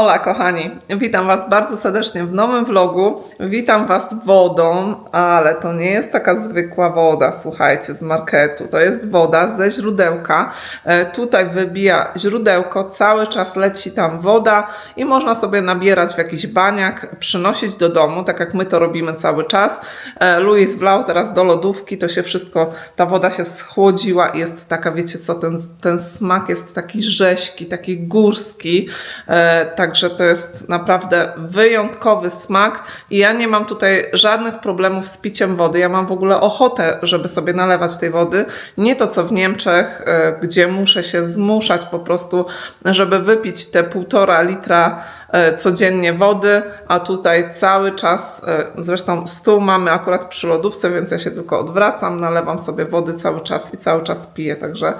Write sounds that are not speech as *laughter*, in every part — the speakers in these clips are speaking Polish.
Ola, kochani, witam Was bardzo serdecznie w nowym vlogu. Witam Was wodą, ale to nie jest taka zwykła woda, słuchajcie, z marketu. To jest woda ze źródełka. E, tutaj wybija źródełko, cały czas leci tam woda i można sobie nabierać w jakiś baniak, przynosić do domu, tak jak my to robimy cały czas. E, Louis wlał teraz do lodówki, to się wszystko, ta woda się schłodziła i jest taka, wiecie co, ten, ten smak jest taki rześki, taki górski. E, Także to jest naprawdę wyjątkowy smak i ja nie mam tutaj żadnych problemów z piciem wody. Ja mam w ogóle ochotę, żeby sobie nalewać tej wody. Nie to co w Niemczech, e, gdzie muszę się zmuszać po prostu, żeby wypić te półtora litra e, codziennie wody, a tutaj cały czas, e, zresztą stół mamy akurat przy lodówce, więc ja się tylko odwracam, nalewam sobie wody cały czas i cały czas piję. Także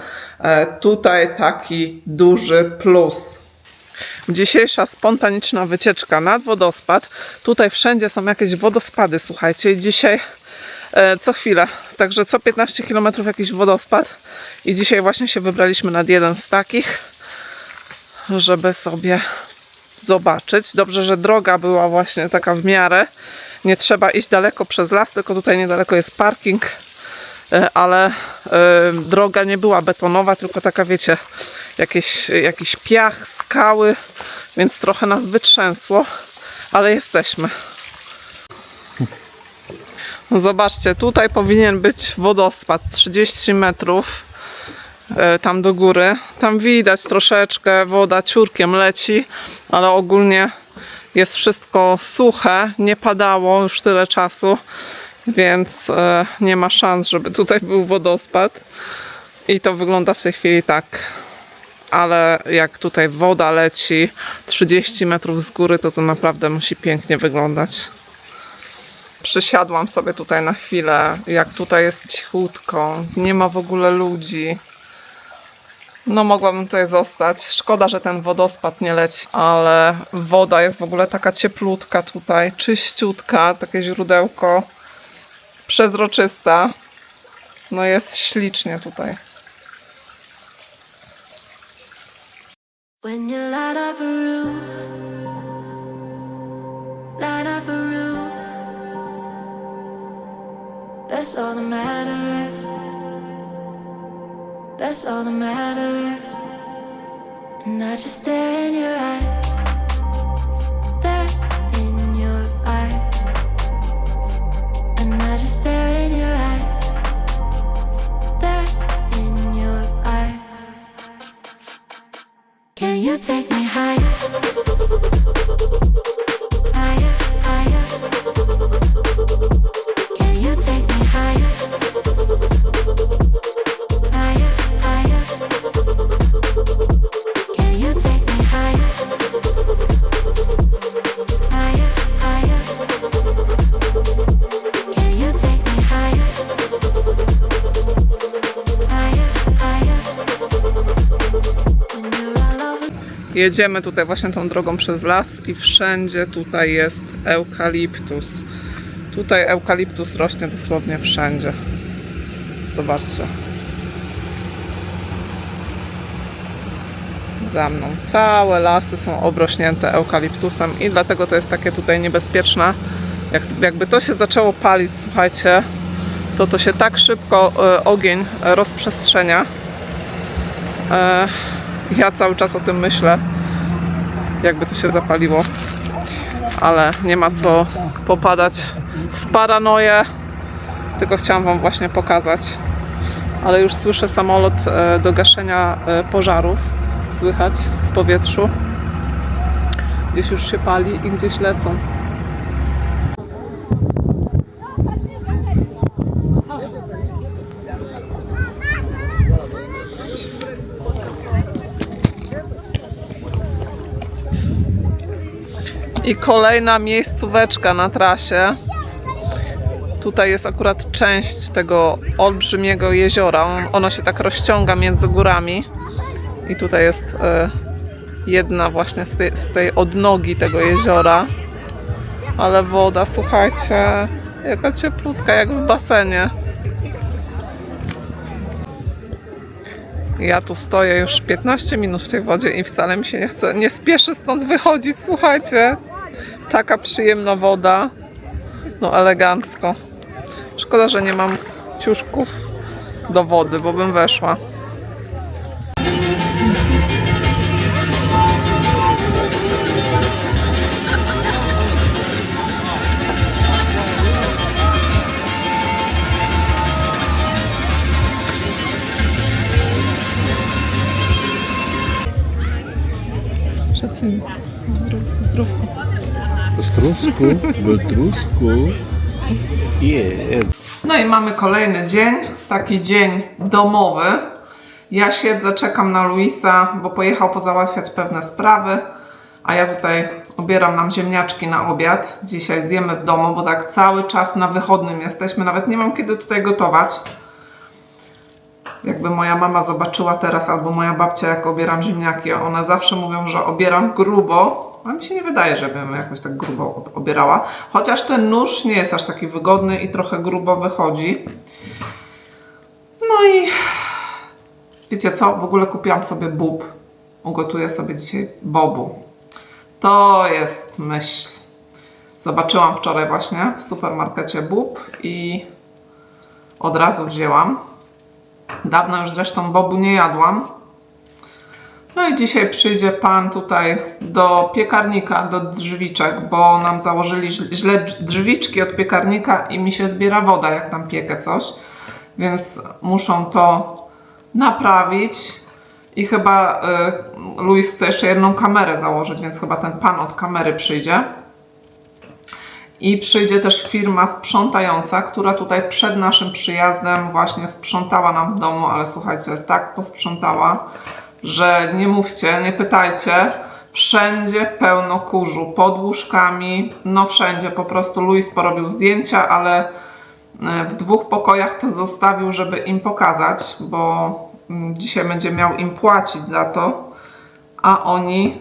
tutaj taki duży plus. Dzisiejsza spontaniczna wycieczka nad wodospad. Tutaj wszędzie są jakieś wodospady, słuchajcie. I dzisiaj e, co chwilę, także co 15 km jakiś wodospad. I dzisiaj właśnie się wybraliśmy nad jeden z takich, żeby sobie zobaczyć. Dobrze, że droga była właśnie taka w miarę. Nie trzeba iść daleko przez las, tylko tutaj niedaleko jest parking. E, Ale e, droga nie była betonowa, tylko taka wiecie, jakieś, jakiś piach, skały, więc trochę nas wytrzęsło, ale jesteśmy. Zobaczcie, tutaj powinien być wodospad 30 metrów e, tam do góry. Tam widać troszeczkę, woda ciurkiem leci, ale ogólnie jest wszystko suche, nie padało już tyle czasu, więc e, nie ma szans, żeby tutaj był wodospad. I to wygląda w tej chwili tak. Ale jak tutaj woda leci 30 metrów z góry, to to naprawdę musi pięknie wyglądać. Przysiadłam sobie tutaj na chwilę, jak tutaj jest cichutko, nie ma w ogóle ludzi. No mogłabym tutaj zostać. Szkoda, że ten wodospad nie leci, ale woda jest w ogóle taka cieplutka tutaj, czyściutka, takie źródełko, przezroczysta. No jest ślicznie tutaj. When you light up a room, light up a room. That's all that matters. That's all that matters. And I just stare in your eyes, you take me higher? Jedziemy tutaj właśnie tą drogą przez las i wszędzie tutaj jest eukaliptus. Tutaj eukaliptus rośnie dosłownie wszędzie. Zobaczcie. Za mną. Całe lasy są obrośnięte eukaliptusem i dlatego to jest takie tutaj niebezpieczne. Jak, jakby to się zaczęło palić, słuchajcie, to to się tak szybko e, ogień rozprzestrzenia. E, ja cały czas o tym myślę, jakby to się zapaliło, ale nie ma co popadać w paranoję, tylko chciałam Wam właśnie pokazać. Ale już słyszę samolot e, do gaszenia e, pożarów, słychać w powietrzu. Gdzieś już się pali i gdzieś lecą. I kolejna miejscóweczka na trasie. Tutaj jest akurat część tego olbrzymiego jeziora. Ono się tak rozciąga między górami. I tutaj jest e, jedna właśnie z tej, z tej odnogi tego jeziora. Ale woda, słuchajcie, jaka cieplutka, jak w basenie. Ja tu stoję już 15 minut w tej wodzie i wcale mi się nie chce, nie spieszę stąd wychodzić, słuchajcie. Taka przyjemna woda. No elegancko. Szkoda, że nie mam ciuszków do wody, bo bym weszła. Strusku, Betrusku. Jest. No i mamy kolejny dzień, taki dzień domowy. Ja siedzę, czekam na Luisa, bo pojechał pozałatwiać pewne sprawy, a ja tutaj obieram nam ziemniaczki na obiad. Dzisiaj zjemy w domu, bo tak cały czas na wychodnym jesteśmy, nawet nie mam kiedy tutaj gotować. Jakby moja mama zobaczyła teraz, albo moja babcia, jak obieram ziemniaki, one zawsze mówią, że obieram grubo, a mi się nie wydaje, żebym jakoś tak grubo ob- obierała. Chociaż ten nóż nie jest aż taki wygodny i trochę grubo wychodzi. No i wiecie co? W ogóle kupiłam sobie bób. Ugotuję sobie dzisiaj bobu. To jest myśl. Zobaczyłam wczoraj właśnie w supermarkecie bób i od razu wzięłam. Dawno już zresztą bobu nie jadłam. No i dzisiaj przyjdzie pan tutaj do piekarnika, do drzwiczek, bo nam założyli źle- źle drz- drzwiczki od piekarnika i mi się zbiera woda, jak tam piekę coś. Więc muszą to naprawić. I chyba y, Luis chce jeszcze jedną kamerę założyć, więc chyba ten pan od kamery przyjdzie. I przyjdzie też firma sprzątająca, która tutaj przed naszym przyjazdem właśnie sprzątała nam w domu, ale słuchajcie, tak posprzątała, że nie mówcie, nie pytajcie. Wszędzie pełno kurzu, pod łóżkami, no wszędzie. Po prostu Luis porobił zdjęcia, ale e, w dwóch pokojach to zostawił, żeby im pokazać, bo mm, dzisiaj będzie miał im płacić za to, a oni,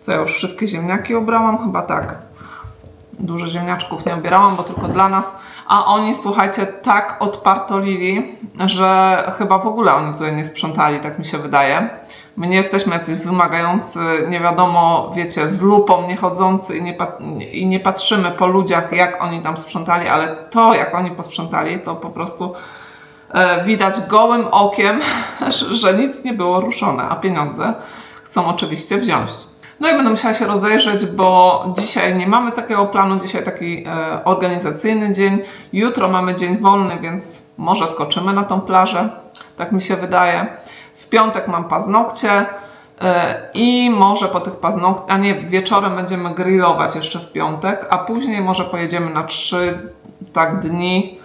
co ja już wszystkie ziemniaki obrałam? Chyba tak dużo ziemniaczków nie obierałam, bo tylko dla nas. A oni, słuchajcie, tak odpartolili, że chyba w ogóle oni tutaj nie sprzątali, tak mi się wydaje. My nie jesteśmy jacyś wymagający, nie wiadomo, wiecie, z lupą nie chodzący i nie, i nie patrzymy po ludziach, jak oni tam sprzątali, ale to, jak oni posprzątali, to po prostu e, widać gołym okiem, *laughs* że nic nie było ruszone, a pieniądze chcą oczywiście wziąć. No i będę musiała się rozejrzeć, bo dzisiaj nie mamy takiego planu, dzisiaj taki e, organizacyjny dzień. Jutro mamy dzień wolny, więc może skoczymy na tą plażę, tak mi się wydaje. W piątek mam paznokcie e, i może po tych paznokciach, a nie, wieczorem będziemy grillować jeszcze w piątek, a później może pojedziemy na trzy tak dni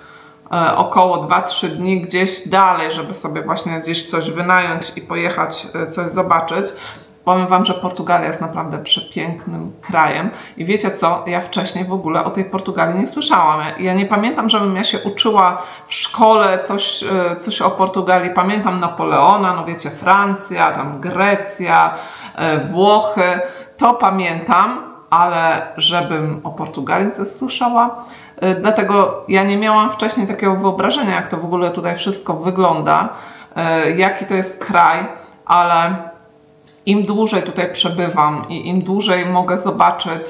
e, około 2-3 dni gdzieś dalej, żeby sobie właśnie gdzieś coś wynająć i pojechać e, coś zobaczyć. Powiem Wam, że Portugalia jest naprawdę przepięknym krajem. I wiecie co? Ja wcześniej w ogóle o tej Portugalii nie słyszałam. Ja- nie pamiętam, żebym ja się uczyła w szkole coś, e, coś o Portugalii. Pamiętam Napoleona, no wiecie, Francja, tam Grecja, e, Włochy. To pamiętam, ale żebym o Portugalii coś słyszała. Y, Dlatego ja nie miałam wcześniej takiego wyobrażenia, jak to w ogóle tutaj wszystko wygląda, jaki to jest kraj, ale im dłużej tutaj przebywam i im dłużej mogę zobaczyć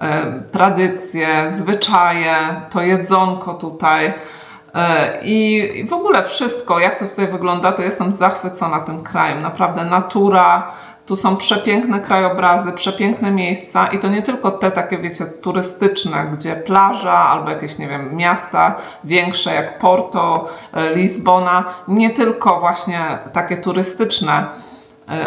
e, tradycje, zwyczaje, to jedzonko tutaj e, i, w ogóle wszystko, jak to tutaj wygląda, to jestem zachwycona tym krajem. Naprawdę natura, tu są przepiękne krajobrazy, przepiękne miejsca i to nie tylko te takie, wiecie, turystyczne, gdzie plaża albo jakieś, nie wiem, miasta większe jak Porto, e, Lizbona, nie tylko właśnie takie turystyczne,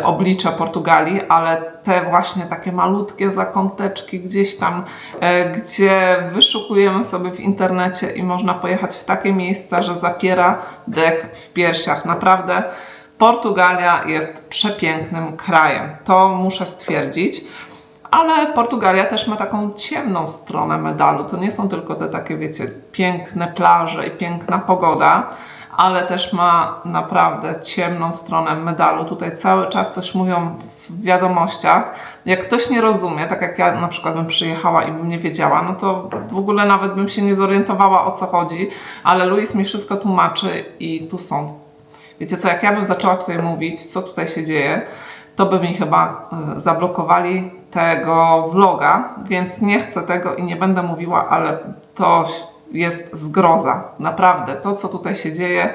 oblicze Portugalii, ale te właśnie takie malutkie zakąteczki gdzieś tam, e, gdzie wyszukujemy sobie w internecie i można pojechać w takie miejsca, że zapiera dech w piersiach. Naprawdę Portugalia jest przepięknym krajem. To muszę stwierdzić. Ale Portugalia też ma taką ciemną stronę medalu. To nie są tylko te takie, wiecie, piękne plaże i piękna pogoda, ale też ma naprawdę ciemną stronę medalu. Tutaj cały czas coś mówią w wiadomościach. Jak ktoś nie rozumie, tak jak ja na przykład bym przyjechała i bym nie wiedziała, no to w ogóle nawet bym się nie zorientowała o co chodzi, ale Luis mi wszystko tłumaczy i tu są wiecie co, jak ja bym zaczęła tutaj mówić, co tutaj się dzieje, to by mi chyba y, zablokowali tego vloga, więc nie chcę tego i nie będę mówiła, ale to jest zgroza. Naprawdę, to co tutaj się dzieje,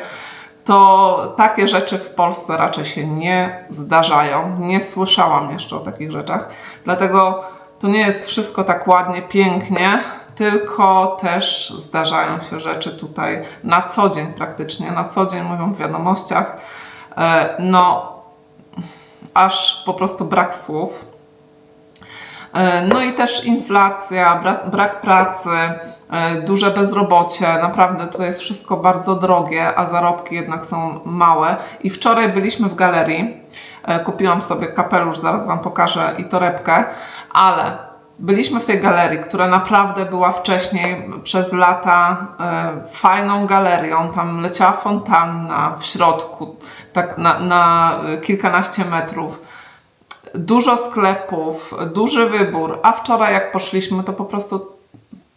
to takie rzeczy w Polsce raczej się nie zdarzają. Nie słyszałam jeszcze o takich rzeczach. Dlatego to nie jest wszystko tak ładnie, pięknie, tylko też zdarzają się rzeczy tutaj na co dzień praktycznie. Na co dzień mówią w wiadomościach. E, No, aż po prostu brak słów. E, No i też inflacja, brak, brak pracy, duże bezrobocie. Naprawdę tutaj jest wszystko bardzo drogie, a zarobki jednak są małe. I wczoraj byliśmy w galerii. E, Kupiłam sobie kapelusz, zaraz Wam pokażę i torebkę, ale byliśmy w tej galerii, która naprawdę była wcześniej przez lata e, fajną galerią. Tam leciała fontanna w środku, tak na, na kilkanaście metrów dużo sklepów, duży wybór, a wczoraj jak poszliśmy, to po prostu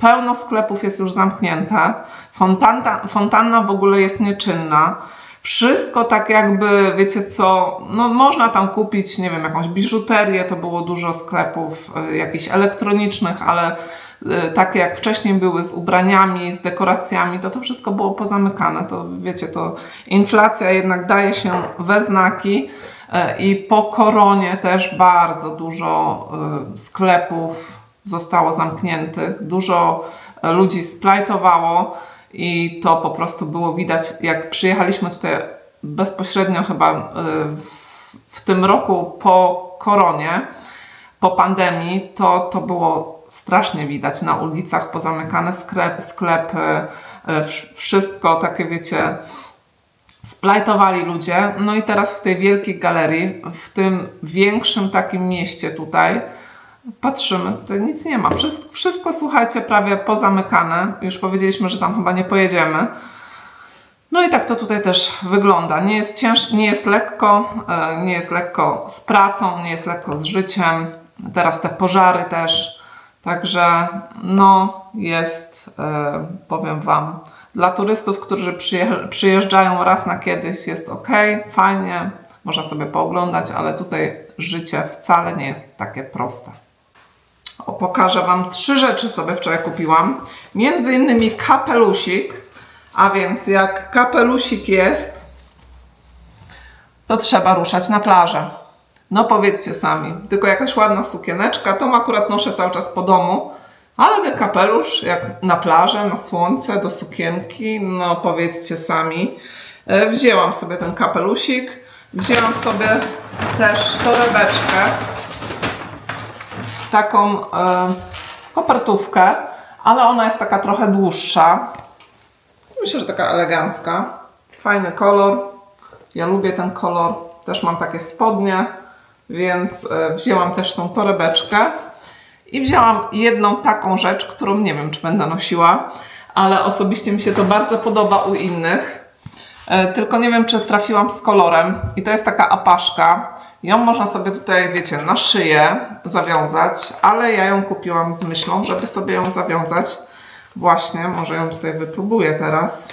pełno sklepów jest już zamknięte. Fontanna, fontanna w ogóle jest nieczynna. Wszystko tak jakby, wiecie co, no można tam kupić, nie wiem, jakąś biżuterię, to było dużo sklepów y, jakichś elektronicznych, ale y, takie jak wcześniej były z ubraniami, z dekoracjami, to to wszystko było pozamykane. To wiecie, to inflacja jednak daje się we znaki. E, I po koronie też bardzo dużo y, sklepów zostało zamkniętych, dużo ludzi splajtowało i to po prostu było widać, jak przyjechaliśmy tutaj bezpośrednio chyba y, w, tym roku po koronie, po pandemii, to, to było strasznie widać na ulicach, pozamykane sklep, sklepy, wsz- wszystko takie wiecie, splajtowali ludzie. No i teraz w tej wielkiej galerii, w tym większym takim mieście tutaj, patrzymy, tutaj nic nie ma. Wszystko, wszystko słuchajcie, prawie pozamykane. Już powiedzieliśmy, że tam chyba nie pojedziemy. No i tak to tutaj też wygląda. Nie jest cięż, nie jest lekko, e, nie jest lekko z pracą, nie jest lekko z życiem. Teraz te pożary też. Także no jest, e, powiem Wam, dla turystów, którzy przyje, przyjeżdżają raz na kiedyś jest ok, fajnie, można sobie pooglądać, ale tutaj życie wcale nie jest takie proste. O, pokażę Wam trzy rzeczy sobie wczoraj kupiłam. Między innymi kapelusik, a więc jak kapelusik jest, to trzeba ruszać na plażę. No powiedzcie sami, tylko jakaś ładna sukieneczka, tą akurat noszę cały czas po domu, ale ten kapelusz jak na plażę, na słońce, do sukienki, no powiedzcie sami. E, Wzięłam sobie ten kapelusik, wzięłam sobie też torebeczkę, taką e, kopertówkę, ale ona jest taka trochę dłuższa. Myślę, że taka elegancka. Fajny kolor. Ja lubię ten kolor. Też mam takie spodnie, więc e, wzięłam też tą torebeczkę. I wzięłam jedną taką rzecz, którą nie wiem, czy będę nosiła, ale osobiście mi się to bardzo podoba u innych. E, Tylko nie wiem, czy trafiłam z kolorem. I to jest taka apaszka. Ją można sobie tutaj, wiecie, na szyję zawiązać, ale ja ją kupiłam z myślą, żeby sobie ją zawiązać. Właśnie, może ją tutaj wypróbuję teraz.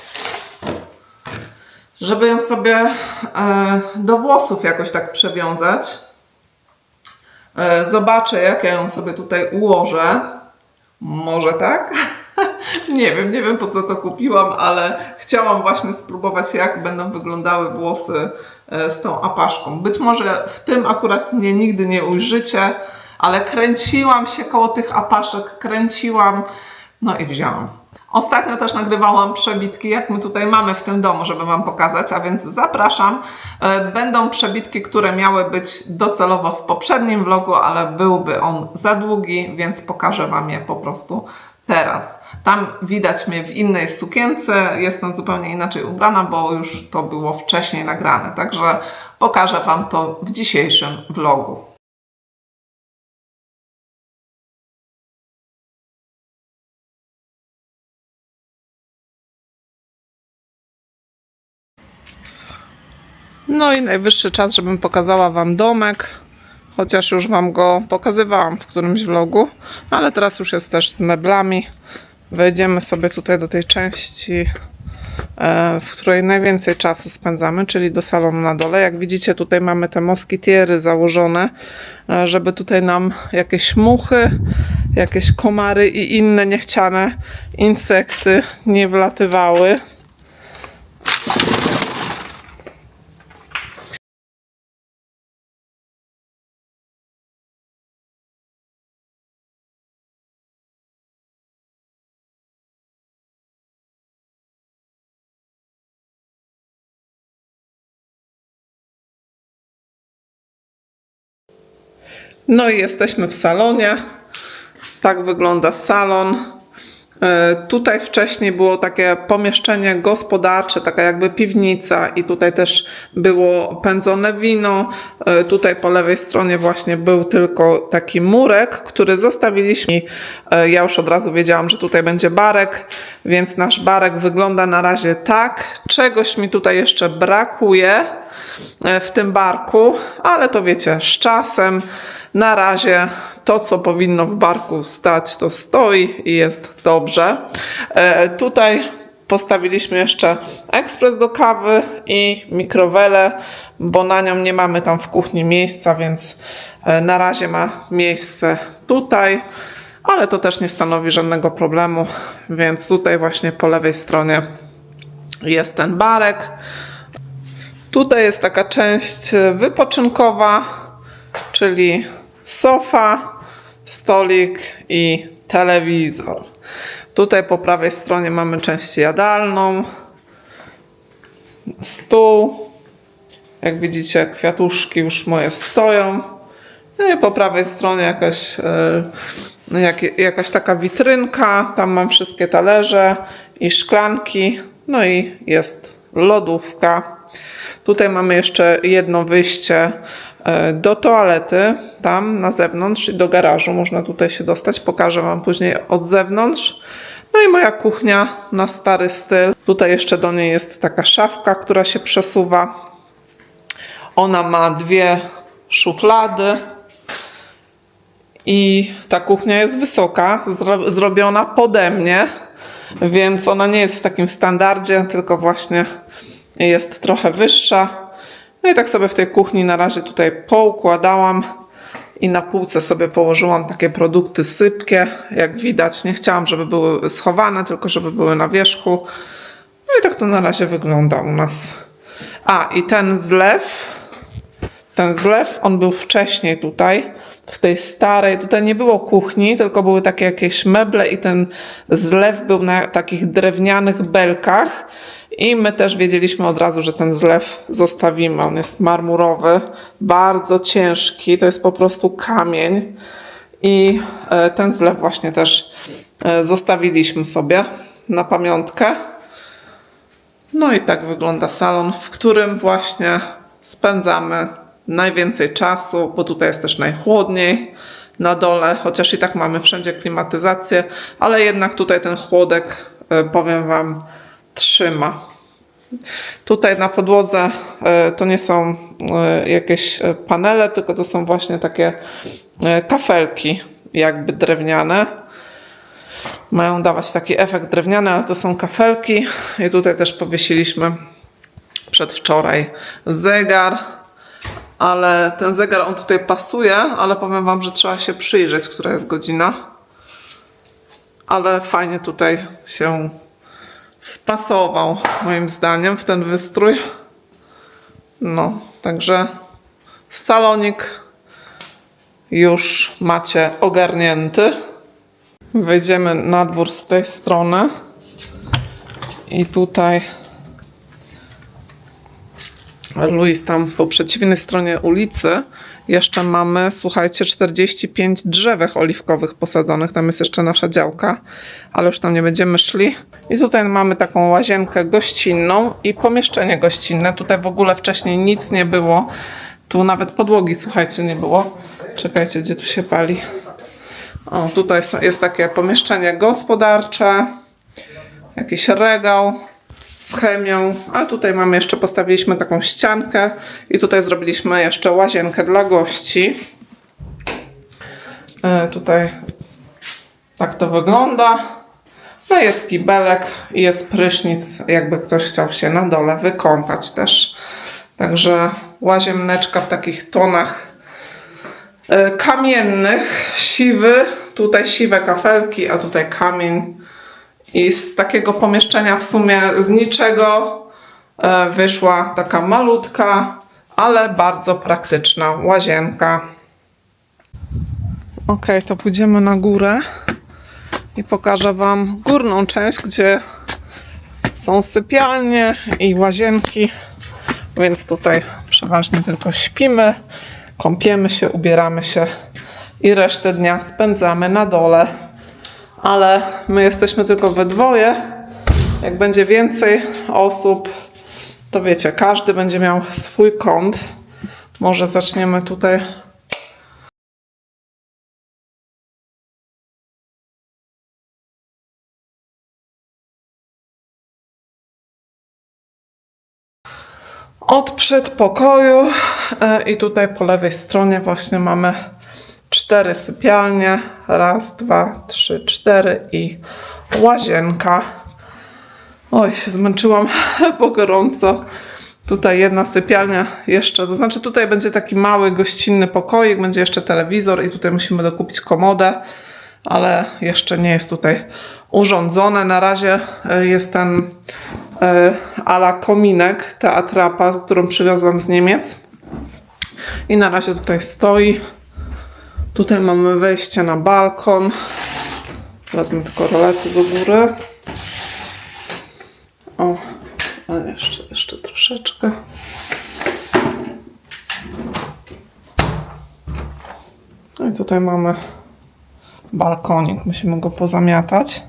Żeby ją sobie e, do włosów jakoś tak przewiązać. E, Zobaczę, jak ja ją sobie tutaj ułożę. Może tak? *laughs* *laughs* nie wiem, nie wiem po co to kupiłam, ale chciałam właśnie spróbować, jak będą wyglądały włosy e, z tą apaszką. Być może w tym akurat mnie nigdy nie ujrzycie, ale kręciłam się koło tych apaszek, kręciłam, no i wzięłam. Ostatnio też nagrywałam przebitki, jak my tutaj mamy w tym domu, żeby Wam pokazać, a więc zapraszam. E, Będą przebitki, które miały być docelowo w poprzednim vlogu, ale byłby on za długi, więc pokażę Wam je po prostu teraz. Tam widać mnie w innej sukience, jestem zupełnie inaczej ubrana, bo już to było wcześniej nagrane, także pokażę Wam to w dzisiejszym vlogu. No i najwyższy czas, żebym pokazała Wam domek. Chociaż już Wam go pokazywałam w którymś vlogu, ale teraz już jest też z meblami. Wejdziemy sobie tutaj do tej części e, w której najwięcej czasu spędzamy, czyli do salonu na dole. Jak widzicie, tutaj mamy te moskitiery założone, e, żeby tutaj nam jakieś muchy, jakieś komary i inne niechciane insekty nie wlatywały. No i jesteśmy w salonie. Tak wygląda salon. E, Tutaj wcześniej było takie pomieszczenie gospodarcze, taka jakby piwnica, i tutaj też było pędzone wino. E, Tutaj po lewej stronie właśnie był tylko taki murek, który zostawiliśmy. E, Ja już od razu wiedziałam, że tutaj będzie barek, więc nasz barek wygląda na razie tak. Czegoś mi tutaj jeszcze brakuje w tym barku, ale to wiecie, z czasem. Na razie to, co powinno w barku stać, to stoi i jest dobrze. E, tutaj postawiliśmy jeszcze ekspres do kawy i mikrowelę, bo na nią nie mamy tam w kuchni miejsca, więc e, na razie ma miejsce tutaj, ale to też nie stanowi żadnego problemu, więc tutaj właśnie po lewej stronie jest ten barek. Tutaj jest taka część e, wypoczynkowa, czyli sofa, stolik i telewizor. Tutaj po prawej stronie mamy część jadalną, stół. Jak widzicie, kwiatuszki już moje stoją. No i po prawej stronie jakaś, e, jak, jakaś taka witrynka. Tam mam wszystkie talerze i szklanki. No i jest lodówka. Tutaj mamy jeszcze jedno wyjście do toalety, tam na zewnątrz i do garażu. Można tutaj się dostać. Pokażę Wam później od zewnątrz. No i moja kuchnia na stary styl. Tutaj jeszcze do niej jest taka szafka, która się przesuwa. Ona ma dwie szuflady. I ta kuchnia jest wysoka, zro- zrobiona pode mnie, więc ona nie jest w takim standardzie, tylko właśnie jest trochę wyższa. No i tak sobie w tej kuchni na razie tutaj poukładałam i na półce sobie położyłam takie produkty sypkie. Jak widać, nie chciałam, żeby były schowane, tylko żeby były na wierzchu. No i tak to na razie wygląda u nas. A, i ten zlew, ten zlew, on był wcześniej tutaj, w tej starej, tutaj nie było kuchni, tylko były takie jakieś meble i ten zlew był na takich drewnianych belkach i my też wiedzieliśmy od razu, że ten zlew zostawimy. On jest marmurowy, bardzo ciężki, to jest po prostu kamień i e, ten zlew właśnie też e, zostawiliśmy sobie na pamiątkę. No i tak wygląda salon, w którym właśnie spędzamy najwięcej czasu, bo tutaj jest też najchłodniej na dole, chociaż i tak mamy wszędzie klimatyzację, ale jednak tutaj ten chłodek, e, powiem Wam, trzyma. Tutaj na podłodze e, to nie są e, jakieś e, panele, tylko to są właśnie takie kafelki, jakby drewniane mają dawać taki efekt drewniany, ale to są kafelki. I tutaj też powiesiliśmy przedwczoraj zegar, ale ten zegar on tutaj pasuje, ale powiem Wam, że trzeba się przyjrzeć, która jest godzina. Ale fajnie tutaj się wpasował, moim zdaniem, w ten wystrój. No, także salonik już macie ogarnięty. Wejdziemy na dwór z tej strony. I tutaj Luis tam po przeciwnej stronie ulicy jeszcze mamy, słuchajcie, 45 drzewek oliwkowych posadzonych. Tam jest jeszcze nasza działka, ale już tam nie będziemy szli. I tutaj mamy taką łazienkę gościnną i pomieszczenie gościnne. Tutaj w ogóle wcześniej nic nie było. Tu nawet podłogi, słuchajcie, nie było. Czekajcie, gdzie tu się pali. O, tutaj jest takie pomieszczenie gospodarcze, jakiś regał z chemią, a tutaj mamy jeszcze, postawiliśmy taką ściankę i tutaj zrobiliśmy jeszcze łazienkę dla gości. E, tutaj tak to wygląda. No jest kibelek i jest prysznic, jakby ktoś chciał się na dole wykąpać też. Także łazieneczka w takich tonach e, kamiennych, siwy, tutaj siwe kafelki, a tutaj kamień. I z takiego pomieszczenia w sumie z niczego e, wyszła taka malutka, ale bardzo praktyczna łazienka. Ok, to pójdziemy na górę i pokażę Wam górną część, gdzie są sypialnie i łazienki, więc tutaj przeważnie tylko śpimy, kąpiemy się, ubieramy się i resztę dnia spędzamy na dole. Ale my jesteśmy tylko we dwoje. Jak będzie więcej osób, to wiecie, każdy będzie miał swój kąt. Może zaczniemy tutaj od przedpokoju e, i tutaj po lewej stronie właśnie mamy cztery sypialnie. Raz, dwa, trzy, cztery i łazienka. Oj, się zmęczyłam, *laughs* bo gorąco. Tutaj jedna sypialnia jeszcze, to znaczy tutaj będzie taki mały gościnny pokoik, będzie jeszcze telewizor i tutaj musimy dokupić komodę, ale jeszcze nie jest tutaj urządzone. Na razie e, jest ten e, ala kominek, ta atrapa, którą przywiozłam z Niemiec. I na razie tutaj stoi. Tutaj mamy wejście na balkon. Wezmę tylko rolety do góry. O, jeszcze, jeszcze troszeczkę. No i tutaj mamy balkonik. Musimy go pozamiatać.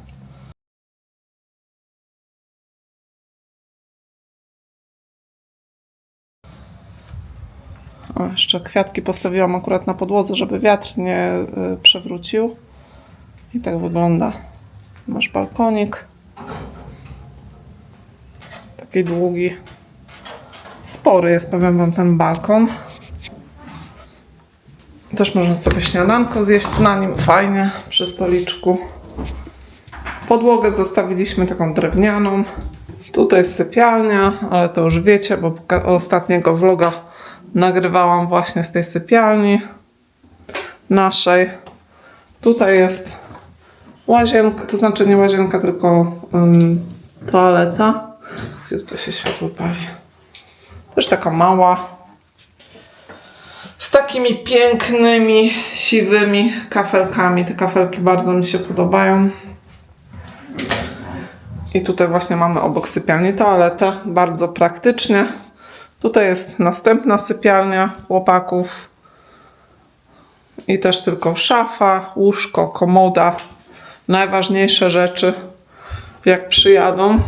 O, jeszcze kwiatki postawiłam akurat na podłodze, żeby wiatr nie y, przewrócił. I tak wygląda. Masz balkonik. Taki długi. Spory jest, powiem wam, ten balkon. Też można sobie śniadanko zjeść na nim, fajnie, przy stoliczku. Podłogę zostawiliśmy taką drewnianą. Tutaj sypialnia, ale to już wiecie, bo ostatniego vloga nagrywałam właśnie z tej sypialni naszej. Tutaj jest łazienka, to znaczy nie łazienka, tylko ym, toaleta. Gdzie tutaj się światło pali? Też taka mała. Z takimi pięknymi, siwymi kafelkami. Te kafelki bardzo mi się podobają. I tutaj właśnie mamy obok sypialni toaletę. Bardzo praktycznie. Tutaj jest następna sypialnia chłopaków. I też tylko szafa, łóżko, komoda. Najważniejsze rzeczy, jak przyjadą.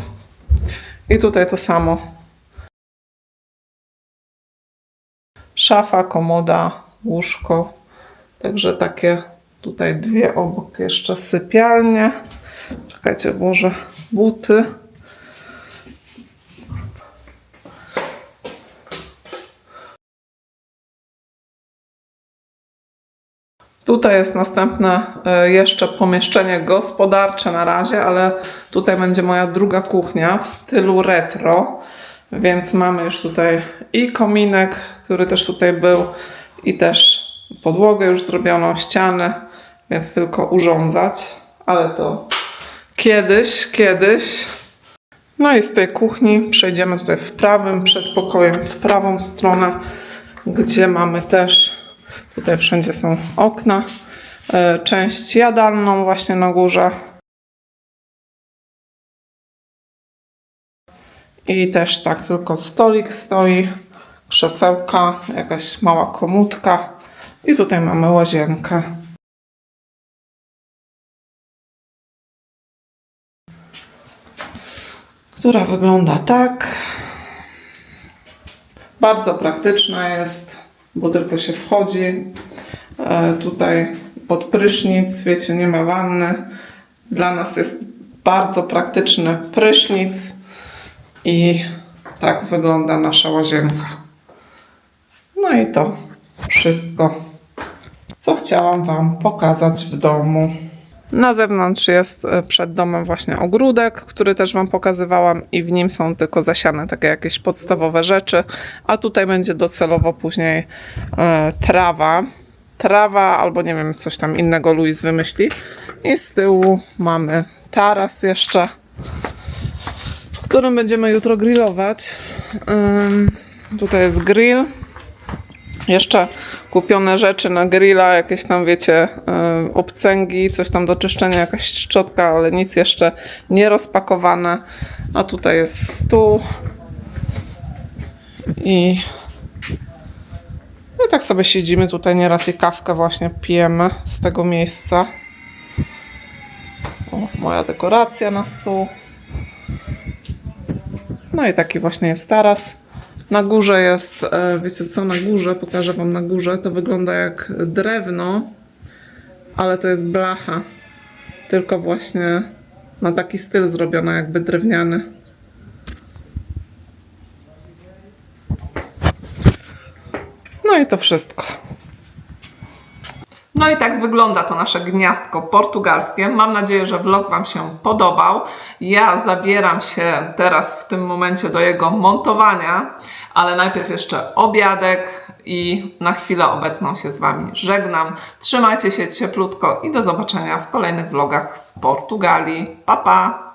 I tutaj to samo. Szafa, komoda, łóżko. Także takie tutaj dwie obok jeszcze sypialnie. Czekajcie, włożę buty. Tutaj jest następne e, jeszcze pomieszczenie gospodarcze na razie, ale tutaj będzie moja druga kuchnia w stylu retro. Więc mamy już tutaj i kominek, który też tutaj był, i też podłogę już zrobioną, ściany, więc tylko urządzać, ale to kiedyś, kiedyś. No i z tej kuchni przejdziemy tutaj w prawym przedpokojem, w prawą stronę, gdzie mamy też, tutaj wszędzie są okna, e, część jadalną właśnie na górze. I też tak, tylko stolik stoi, krzesełka, jakaś mała komódka i tutaj mamy łazienkę. Która wygląda tak. Bardzo praktyczna jest, bo tylko się wchodzi. E, tutaj pod prysznic, wiecie, nie ma wanny. Dla nas jest bardzo praktyczny prysznic. I tak wygląda nasza łazienka. No i to wszystko, co chciałam Wam pokazać w domu. Na zewnątrz jest e, przed domem właśnie ogródek, który też Wam pokazywałam i w nim są tylko zasiane takie jakieś podstawowe rzeczy, a tutaj będzie docelowo później e, trawa. Trawa albo nie wiem, coś tam innego Luis wymyśli. I z tyłu mamy taras jeszcze, w którym będziemy jutro grillować. Tutaj jest grill. Jeszcze kupione rzeczy na grilla, jakieś tam wiecie, y, obcęgi, coś tam do czyszczenia, jakaś szczotka, ale nic jeszcze nie rozpakowane. A tutaj jest stół. I, no i tak sobie siedzimy tutaj nieraz i kawkę właśnie pijemy z tego miejsca. O, moja dekoracja na stół. No i taki właśnie jest taras. Na górze jest, e, wiecie co, na górze, pokażę wam na górze, to wygląda jak drewno, ale to jest blacha. Tylko właśnie na taki styl zrobiona, jakby drewniany. No i to wszystko. No i tak wygląda to nasze gniazdko portugalskie. Mam nadzieję, że vlog Wam się podobał. Ja zabieram się teraz w tym momencie do jego montowania, ale najpierw jeszcze obiadek i na chwilę obecną się z Wami żegnam. Trzymajcie się cieplutko i do zobaczenia w kolejnych vlogach z Portugalii. Pa, pa!